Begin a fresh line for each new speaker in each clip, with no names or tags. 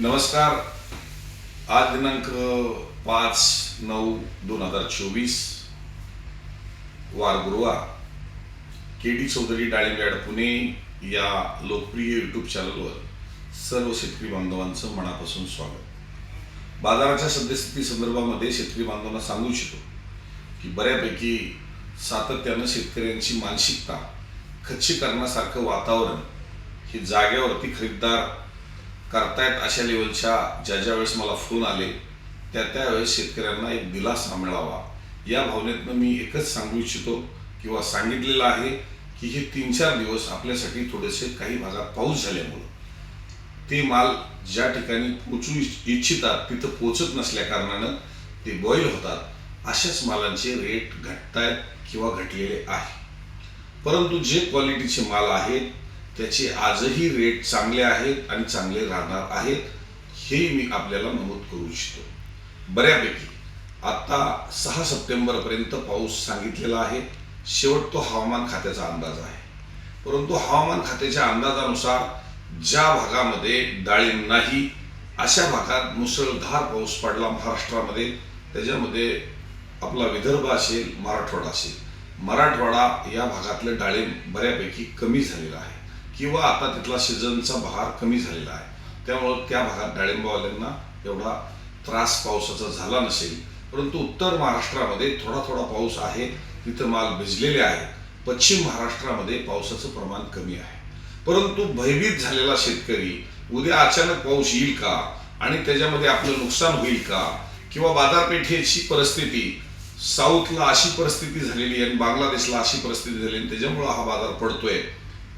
नमस्कार. आज दिनांक पाच नऊ दोन हजार चोवीस. वार गुरुवार. के डी चौधरी डाळिंब्याड पुणे या लोकप्रिय यूट्यूब चॅनलवर सर्व शेतकरी बांधवांचं मनापासून स्वागत. बाजाराच्या सद्यस्थिती संदर्भामध्ये शेतकरी बांधवांना सांगू इच्छितो की बऱ्यापैकी सातत्यानं शेतकऱ्यांची मानसिकता खच्चीकरणासारखं वातावरण हे जागेवरती खरेदीदार करतायत अशा लेवलच्या ज्या ज्या वेळेस मला फोन आले त्या त्यावेळेस शेतकऱ्यांना एक दिलासा मिळावा. या भावनेतनं मी एकच सांगू इच्छितो किंवा सांगितलेलं आहे की हे तीन चार दिवस आपल्यासाठी थोडेसे काही भागात पाऊस झाल्यामुळं. ते माल ज्या ठिकाणी पोचू इच्छ- इच्छितात तिथं पोचत नसल्या कारणानं ते बॉईल होतात. अशाच मालांचे रेट घटतायत किंवा घटलेले आहे. परंतु जे क्वालिटीचे माल आहेत त्याचे आजही रेट चांगले आहेत आणि चांगले राहणार आहेत हे मी आपल्याला नमूद करू इच्छितो. बऱ्यापैकी. आत्ता सहा सप्टेंबरपर्यंत पाऊस सांगितलेला आहे. शेवट तो हवामान खात्याचा अंदाज आहे. परंतु हवामान खात्याच्या अंदाजानुसार ज्या भागामध्ये डाळिंब नाही अशा भागात मुसळधार पाऊस पडला महाराष्ट्रामध्ये. त्याच्यामध्ये आपला विदर्भ असेल मराठवाडा असेल. मराठवाडा या भागातलं डाळिंब बऱ्यापैकी कमी झालेलं आहे. किंवा आता तिथला सीझनचा बहार कमी झालेला आहे. त्यामुळं त्या भागात डाळिंबवाल्यांना एवढा त्रास पावसाचा झाला नसेल. परंतु उत्तर महाराष्ट्रामध्ये थोडा थोडा पाऊस आहे. तिथं माल भिजलेले आहे पश्चिम महाराष्ट्रामध्ये पावसाचं प्रमाण कमी आहे. परंतु भयभीत झालेला शेतकरी उद्या अचानक पाऊस येईल का? आणि त्याच्यामध्ये आपलं नुकसान होईल का? किंवा बाजारपेठेची परिस्थिती साऊथला अशी परिस्थिती झालेली आणि बांगलादेशला अशी परिस्थिती झाली आणि त्याच्यामुळं हा बाजार पडतोय.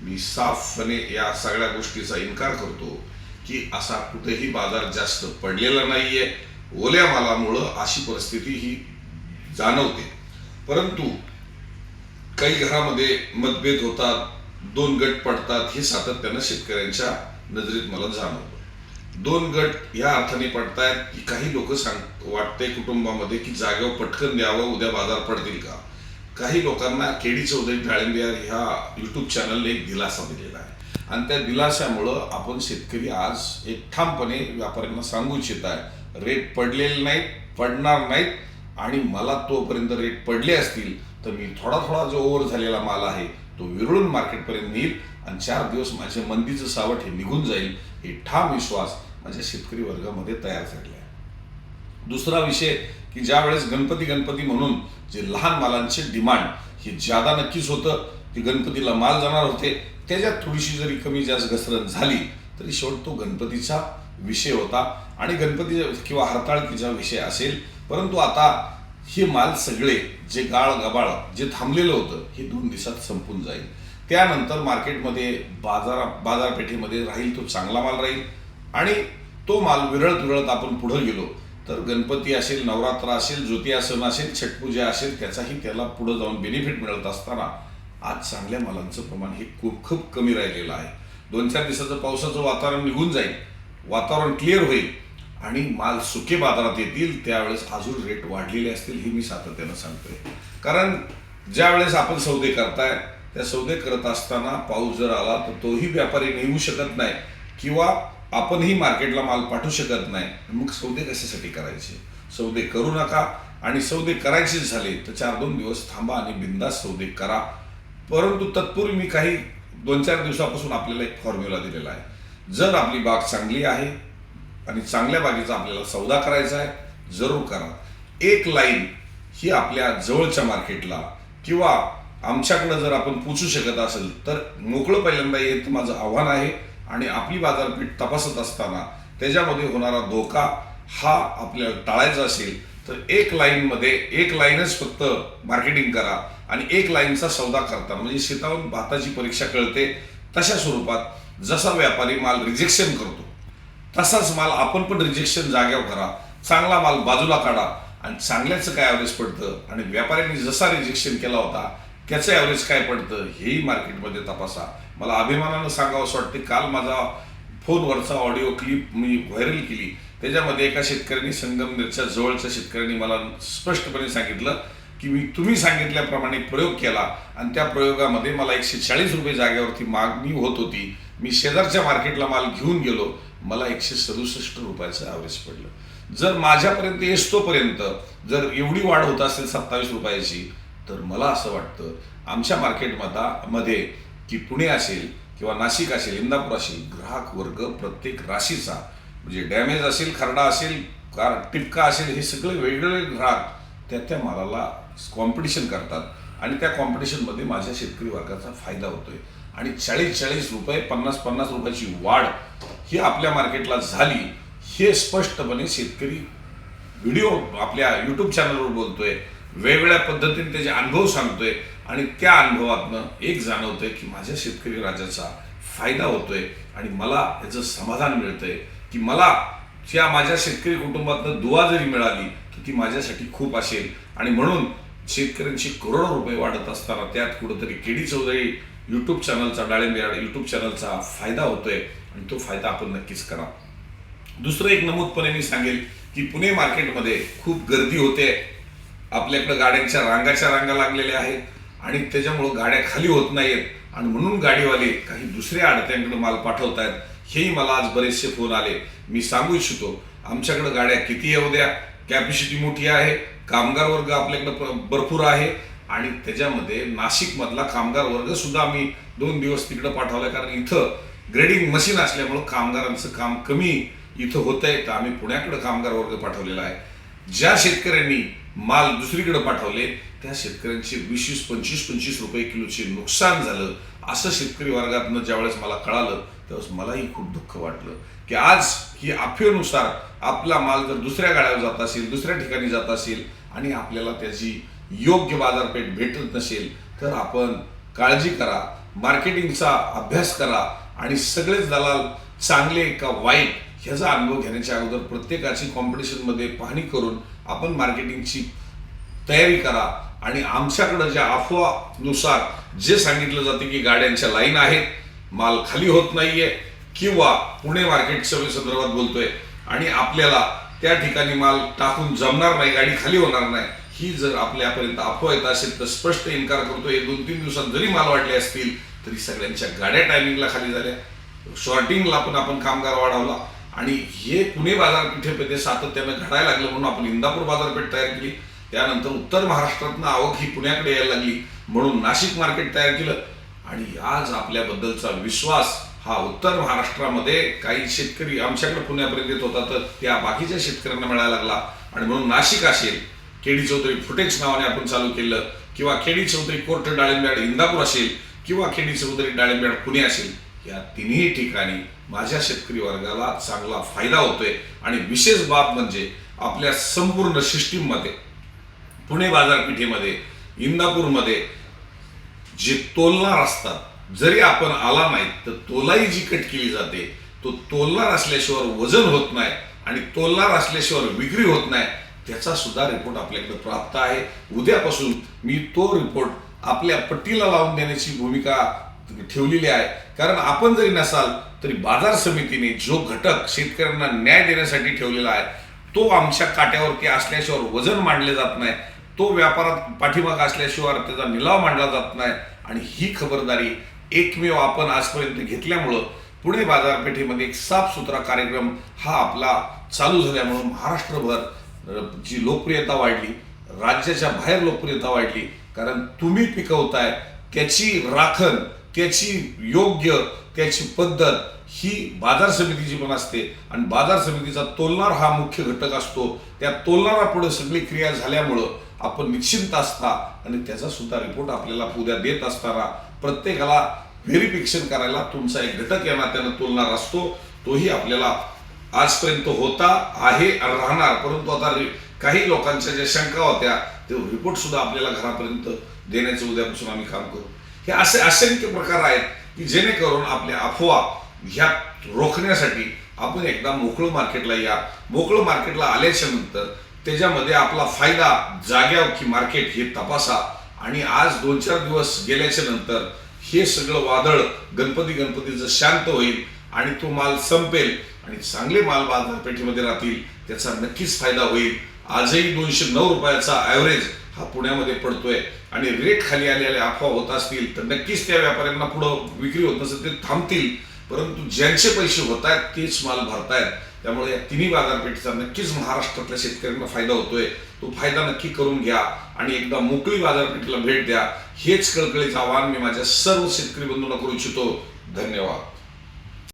मी साफपणे या सगळ्या गोष्टीचा इन्कार करतो की असा कुठेही बाजार जास्त पडलेला नाहीये. ओल्या मालामुळं अशी परिस्थिती ही जाणवते. परंतु काही घरामध्ये मतभेद होतात दोन गट पडतात हे सातत्यानं शेतकऱ्यांच्या नजरेत मला जाणवतं. दोन गट या अर्थाने पडतायत की काही लोक सांग वाटते कुटुंबामध्ये की जागेवर पटकन द्यावं उद्या बाजार पडतील का? काही लोकांना केडी चौधरी डाळिंबिया ह्या युट्यूब चॅनलने एक दिलासा दिलेला आहे. आणि त्या दिलाशामुळं आपण शेतकरी आज एक ठामपणे व्यापाऱ्यांना सांगू इच्छित आहे रेट पडलेले नाहीत पडणार नाहीत आणि मला तोपर्यंत रेट पडले असतील तर मी थोडा थोडा जो ओव्हर झालेला माल आहे तो विरळून मार्केटपर्यंत नेईल आणि चार दिवस माझे मंदीचं सावट हे निघून जाईल हे ठाम विश्वास माझ्या शेतकरी वर्गामध्ये तयार झालेला आहे. दुसरा विषय की ज्या वेळेस गणपती गणपती म्हणून जे लहान मालांचे डिमांड हे ज्यादा नक्कीच होतं की गणपतीला माल जाणार होते त्याच्यात थोडीशी जरी कमी जास्त घसरण झाली तरी शेवट तो गणपतीचा विषय होता. आणि गणपतीचा किंवा हरताळकीचा विषय असेल परंतु आता हे माल सगळे जे गाळ गबाळ जे थांबलेलं होतं हे दोन दिवसात संपून जाईल. त्यानंतर मार्केटमध्ये बाजारा बाजारपेठेमध्ये राहील तो चांगला माल राहील. आणि तो माल विरळत विरळत आपण पुढं गेलो तर गणपती असेल नवरात्र असेल ज्योतिया सण असेल छटपूजा असेल त्याचाही त्याला पुढे जाऊन बेनिफिट मिळत असताना आज चांगल्या मालांचं प्रमाण हे खूप खूप कमी राहिलेलं आहे. दोन चार दिवसाचं पावसाचं वातावरण निघून जाईल वातावरण क्लिअर होईल आणि माल सुके बाजारात येतील त्यावेळेस अजून रेट वाढलेले असतील हे मी सातत्यानं सांगतोय. कारण ज्या वेळेस आपण सौदे करताय त्या सौदे करत असताना पाऊस जर आला तर तोही व्यापारी नेऊ शकत नाही किंवा आपणही मार्केटला माल पाठवू शकत नाही. मग सौदे कशासाठी करायचे? सौदे करू नका आणि सौदे करायचेच झाले तर चार दोन दिवस थांबा आणि बिंदास सौदे करा. परंतु तत्पूर्वी मी काही दोन चार दिवसापासून आपल्याला एक फॉर्म्युला दिलेला आहे. जर आपली बाग चांगली आहे आणि चांगल्या बागेचा आपल्याला सौदा करायचा आहे जरूर करा. एक लाईन ही आपल्या जवळच्या मार्केटला किंवा आमच्याकडं जर आपण पोचू शकत असेल तर मोकळं पहिल्यांदा येत माझं आव्हान आहे. आणि आपली बाजारपेठ तपासत असताना त्याच्यामध्ये होणारा धोका हा आपल्याला टाळायचा असेल तर एक लाईनमध्ये एक लाईनच फक्त मार्केटिंग करा आणि एक लाईनचा सौदा करता म्हणजे शेतावरून भाताची परीक्षा कळते तशा स्वरूपात जसा व्यापारी माल रिजेक्शन करतो तसाच माल आपण पण रिजेक्शन जाग्यावर करा चांगला माल बाजूला काढा आणि चांगल्याचं काय ॲव्हरेज पडतं आणि व्यापाऱ्यांनी जसा रिजेक्शन केला होता त्याचं ॲव्हरेज काय पडतं हेही मार्केटमध्ये तपासा. मला अभिमानानं सांगावं असं वाटते. काल माझा फोनवरचा ऑडिओ क्लिप मी व्हायरल केली. त्याच्यामध्ये एका शेतकऱ्यांनी संगमनेरच्या जवळच्या शेतकऱ्यांनी मला स्पष्टपणे सांगितलं की मी तुम्ही सांगितल्याप्रमाणे प्रयोग केला आणि त्या प्रयोगामध्ये मला एकशे चाळीस रुपये जागेवरती मागणी होत होती. मी शेजारच्या मार्केटला माल घेऊन गेलो. मला एकशे सदुसष्ट रुपयाचं ॲव्हरेज पडलं. जर माझ्यापर्यंत येस्तोपर्यंत जर एवढी वाढ होत असेल सत्तावीस रुपयाची तर मला असं वाटतं आमच्या मार्केटमध्ये मध्ये की पुणे असेल किंवा नाशिक असेल इंदापूर असेल ग्राहक वर्ग प्रत्येक राशीचा म्हणजे डॅमेज असेल खरडा असेल कार टिपका असेल हे सगळे वेगवेगळे ग्राहक त्या त्या मालाला कॉम्पिटिशन करतात. आणि त्या कॉम्पिटिशनमध्ये माझ्या शेतकरी वर्गाचा फायदा होतोय. आणि चाळीस चाळीस रुपये पन्नास पन्नास रुपयाची वाढ ही आपल्या मार्केटला झाली हे स्पष्टपणे शेतकरी व्हिडिओ आपल्या यूट्यूब चॅनलवर बोलतोय. वेगवेगळ्या पद्धतीने त्याचे अनुभव सांगतोय. आणि त्या अनुभवातनं एक जाणवतंय की माझ्या शेतकरी राजाचा फायदा होतोय आणि मला याचं समाधान मिळतंय की मला ज्या माझ्या शेतकरी कुटुंबातनं दुवा जरी मिळाली तर ती माझ्यासाठी खूप असेल. आणि म्हणून शेतकऱ्यांची करोडो रुपये वाढत असताना त्यात कुठंतरी केडी चौधरी यूट्यूब चॅनलचा डाळिंब यूट्यूब चॅनलचा फायदा होतोय आणि तो फायदा आपण नक्कीच करा. दुसरं एक नमूदपणे मी सांगेल की पुणे मार्केटमध्ये खूप गर्दी होते. आपल्याकडं गाड्यांच्या रांगाच्या रांगा लागलेल्या आहेत. आणि त्याच्यामुळं गाड्या खाली होत नाहीत आणि म्हणून गाडीवाले काही दुसऱ्या आडत्यांकडे माल पाठवतायत आहेत हेही मला आज बरेचसे फोन आले. मी सांगू इच्छितो आमच्याकडे गाड्या किती येऊ द्या? कॅपॅसिटी मोठी आहे कामगार वर्ग आपल्याकडं प- भरपूर आहे. आणि त्याच्यामध्ये नाशिकमधला कामगार वर्ग सुद्धा आम्ही दोन दिवस तिकडं पाठवला कारण इथं ग्रेडिंग मशीन असल्यामुळं कामगारांचं काम कमी इथं होत आहे तर आम्ही पुण्याकडं कामगार वर्ग पाठवलेला आहे. ज्या शेतकऱ्यांनी माल दुसरीकडे पाठवले त्या शेतकऱ्यांचे वीस वीस पंचवीस पंचवीस रुपये किलोचे नुकसान झालं असं शेतकरी वर्गातनं ज्यावेळेस मला कळालं त्यावेळेस मलाही खूप दुःख वाटलं. की आज ही अफेनुसार आपला माल जर दुसऱ्या गाड्यावर जात असेल दुसऱ्या ठिकाणी जात असेल आणि आपल्याला त्याची योग्य बाजारपेठ भेटत नसेल तर आपण काळजी करा मार्केटिंगचा अभ्यास करा आणि सगळेच दलाल चांगले का वाईट ह्याचा अनुभव घेण्याच्या अगोदर प्रत्येकाची कॉम्पिटिशनमध्ये पाहणी करून आपण मार्केटिंगची तयारी करा आणि आमच्याकडं ज्या अफवानुसार जे सांगितलं जाते की गाड्यांच्या लाईन आहेत माल खाली होत नाहीये किंवा पुणे मार्केट संदर्भात बोलतोय आणि आपल्याला त्या ठिकाणी माल टाकून जमणार नाही गाडी खाली होणार नाही ही जर आपल्यापर्यंत अफवा येत असेल तर स्पष्ट इन्कार करतोय दोन तीन दिवसात जरी माल वाढले असतील तरी सगळ्यांच्या गाड्या टायमिंगला खाली झाल्या. शॉर्टिंगला पण आपण कामगार वाढवला. आणि हे पुणे बाजारपेठेमध्ये सातत्यानं घडायला लागलं म्हणून आपण इंदापूर बाजारपेठ तयार केली. त्यानंतर उत्तर महाराष्ट्रातनं आवक ही पुण्याकडे यायला लागली म्हणून नाशिक मार्केट तयार केलं. आणि आज आपल्याबद्दलचा विश्वास हा उत्तर महाराष्ट्रामध्ये काही शेतकरी आमच्याकडे पुण्यापर्यंत येत होता तर त्या बाकीच्या शेतकऱ्यांना मिळायला लागला. आणि म्हणून नाशिक असेल केडी चौधरी फुटेक्स नावाने आपण चालू केलं किंवा केडी चौधरी कोर्ट डाळिंब्याड इंदापूर असेल किंवा केडी चौधरी डाळिंब्याड पुणे असेल या तिन्ही ठिकाणी माझ्या शेतकरी वर्गाला चांगला फायदा होतोय आणि विशेष बाब म्हणजे आपल्या संपूर्ण सिस्टीममध्ये पुणे बाजारपेठेमध्ये इंदापूरमध्ये जे तोलणार असतात जरी आपण आला नाही तर तोलाई जी कट केली जाते तो तोलणार असल्याशिवाय वजन होत नाही आणि तोलणार असल्याशिवाय विक्री होत नाही त्याचा सुद्धा रिपोर्ट आपल्याकडे प्राप्त आहे. उद्यापासून मी तो रिपोर्ट आपल्या पट्टीला लावून देण्याची भूमिका ठेवलेली आहे. कारण आपण जरी नसाल तरी बाजार समितीने जो घटक शेतकऱ्यांना न्याय देण्यासाठी ठेवलेला आहे तो आमच्या काट्यावरती असल्याशिवाय वजन मांडले जात नाही. तो व्यापारात पाठीमाग असल्याशिवाय त्याचा निलाव मांडला जात नाही. आणि ही खबरदारी एकमेव आपण आजपर्यंत घेतल्यामुळं पुणे बाजारपेठेमध्ये एक साफसुथरा कार्यक्रम हा आपला चालू झाल्यामुळं महाराष्ट्रभर जी लोकप्रियता वाढली राज्याच्या बाहेर लोकप्रियता वाढली. कारण तुम्ही पिकवताय त्याची राखण त्याची योग्य त्याची पद्धत ही बाजार समितीची पण असते. आणि बाजार समितीचा तोलणार हा मुख्य घटक असतो. त्या तोलणारा पुढे सगळी क्रिया झाल्यामुळं आपण निश्चिंत असता आणि त्याचा सुद्धा रिपोर्ट आपल्याला उद्या देत असताना प्रत्येकाला व्हेरिफिकेशन करायला तुमचा एक घटक या नात्यानं तोलणार असतो. तोही आपल्याला आजपर्यंत होता आहे आणि राहणार. परंतु आता काही लोकांच्या ज्या शंका होत्या ते रिपोर्ट सुद्धा आपल्याला घरापर्यंत देण्याचं उद्यापासून आम्ही काम करू. हे असे असंख्य प्रकार आहेत की जेणेकरून आपल्या अफवा ह्या रोखण्यासाठी आपण एकदा मोकळं मार्केटला या. मोकळं मार्केटला आल्याच्यानंतर त्याच्यामध्ये आपला फायदा जाग्यावर की मार्केट हे तपासा. आणि आज दोन चार दिवस गेल्याच्यानंतर हे सगळं वादळ गणपती गणपतीचं शांत होईल आणि तो माल संपेल आणि चांगले माल बाजारपेठेमध्ये राहतील त्याचा नक्कीच फायदा होईल. आजही दोनशे नऊ रुपयाचा ॲव्हरेज हा पुण्यामध्ये पडतोय आणि रेट खाली आलेले अफवा होत असतील तर नक्कीच त्या व्यापाऱ्यांना पुढं विक्री होत नसेल ते थांबतील. परंतु ज्यांचे पैसे होत आहेत तेच माल भरतायत. त्यामुळे या तिन्ही बाजारपेठेचा नक्कीच महाराष्ट्रातल्या शेतकऱ्यांना फायदा होतोय. तो फायदा नक्की करून घ्या आणि एकदा मोकळी बाजारपेठेला भेट द्या. हेच कळकळीचं आवाहन मी माझ्या सर्व शेतकरी बंधूंना करू इच्छितो. धन्यवाद.